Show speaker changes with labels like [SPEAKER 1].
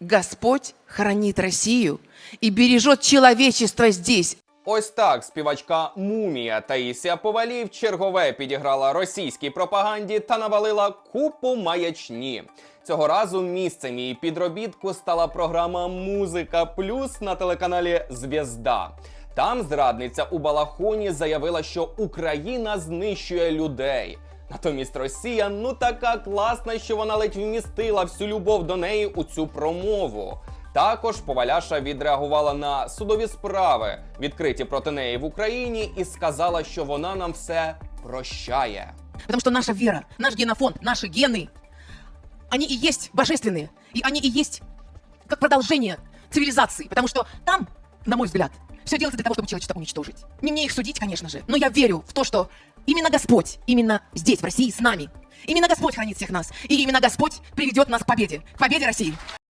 [SPEAKER 1] Господь хранит Россию и бережет человечество здесь,
[SPEAKER 2] Ось так співачка Мумія Таїсія Повалій в чергове підіграла російській пропаганді та навалила купу маячні. Цього разу місцем її підробітку стала програма Музика Плюс на телеканалі Звізда. Там зрадниця у балахоні заявила, що Україна знищує людей. Натомість Росія ну така класна, що вона ледь вмістила всю любов до неї у цю промову. Також Поваляша відреагувала на судові справи, відкриті проти неї в Україні, і сказала, що вона нам все прощає.
[SPEAKER 1] потому что наша вера, наш генофонд, наши гены, они и есть божественные, и они и есть как продолжение цивилизации, потому что там, на мой взгляд, все делается для того, чтобы человечество уничтожить. Не мне их судить, конечно же, но я верю в то, что именно Господь, именно здесь, в России, с нами, именно Господь хранит всех нас, и именно Господь приведет нас к победе, к победе России.